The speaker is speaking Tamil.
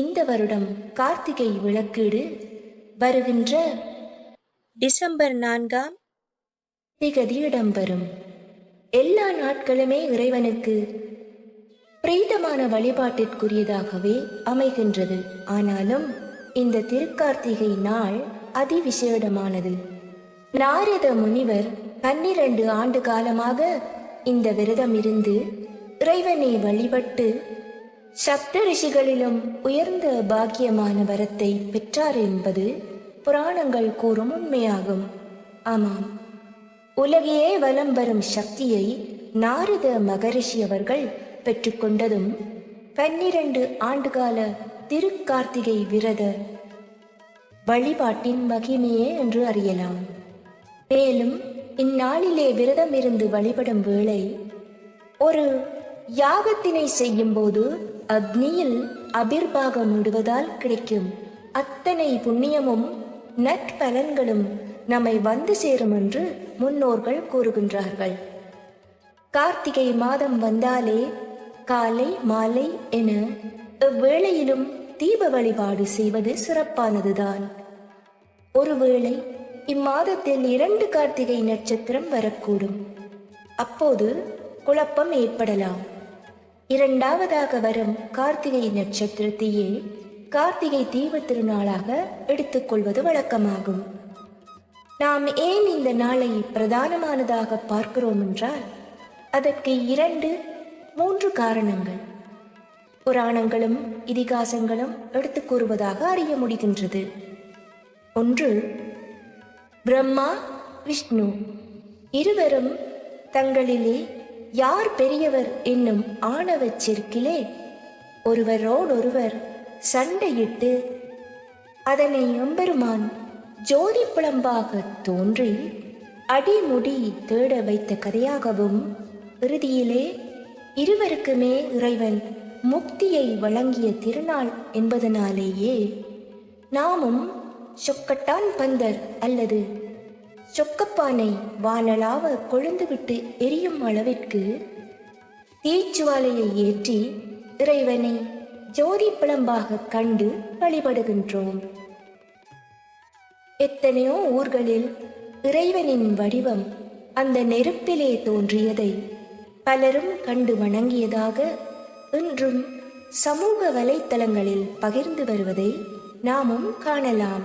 இந்த வருடம் கார்த்திகை விளக்கீடு வருகின்ற டிசம்பர் நான்காம் திகதி இடம்பெறும். எல்லா நாட்களுமே இறைவனுக்கு பிரீதமான வழிபாட்டிற்குரியதாகவே அமைகின்றது. ஆனாலும் இந்த திருக்கார்த்திகை நாள் அதிவிசேடமானது. நாரத முனிவர் பன்னிரண்டு ஆண்டு காலமாக இந்த விரதம் இருந்து இறைவனை வழிபட்டு சப்த ரிஷிகளிலும் உயர்ந்த பாக்கியமான வரத்தை பெற்றார் என்பது புராணங்கள் கூறும் உண்மையாகும். ஆமாம். உலகையே வலம் வரும் சக்தியை நாரத மகரிஷி அவர்கள் பெற்றுக்கொண்டதும் பன்னிரண்டு ஆண்டுகால திருக்கார்த்திகை விரத வழிபாட்டின் மகிமையே என்று அறியலாம். மேலும் இந்நாளிலே விரதம் இருந்து வழிபடும் வேளை ஒரு யாகத்தினை செய்யும்போது அக்னியில் அபிர்பாகம் இடுவதால் கிடைக்கும். அத்தனை புண்ணியமும் நற்பலன்களும் நம்மை வந்து சேரும் என்று முன்னோர்கள் கூறுகின்றார்கள். கார்த்திகை மாதம் வந்தாலே காலை மாலை என எவ்வேளையிலும் தீப வழிபாடு செய்வது சிறப்பானதுதான். ஒருவேளை இம்மாதத்தில் இரண்டு கார்த்திகை நட்சத்திரம் வரக்கூடும். அப்போது குழப்பம் ஏற்படலாம். இரண்டாவதாக வரும் கார்த்திகை நட்சத்திரத்தையே கார்த்திகை தீப திருநாளாக எடுத்துக்கொள்வது வழக்கமாகும். நாம் ஏன் இந்த நாளை பிரதானமானதாக பார்க்கிறோம் என்றால் அதற்கு இரண்டு மூன்று காரணங்கள். புராணங்களும் இதிகாசங்களும் எடுத்துக் கூறுவதாக அறிய முடிகின்றது. ஒன்று பிரம்மா விஷ்ணு இருவரும் தங்களிலே யார் பெரியவர் என்னும் ஆணவச் செருக்கிலே ஒருவரோடொருவர் சண்டையிட்டு அதனை எம்பெருமான் ஜோதி புலம்பாக தோன்றி அடிமுடி தேட வைத்த கதையாகவும் இறுதியிலே இருவருக்குமே இறைவன் முக்தியை வழங்கிய திருநாள் என்பதனாலேயே நாமும் சொக்கட்டான் பந்தர் அல்லது சொக்கப்பானை வானலாவ கொழுந்துவிட்டு எரியும் அளவிற்கு தீச்சுவாலையை ஏற்றி இறைவனை ஜோதி பிளம்பாக கண்டு வழிபடுகின்றோம். எத்தனையோ ஊர்களில் இறைவனின் வடிவம் அந்த நெருப்பிலே தோன்றியதை பலரும் கண்டு வணங்கியதாக இன்றும் சமூக வலைத்தளங்களில் பகிர்ந்து வருவதை நாமும் காணலாம்.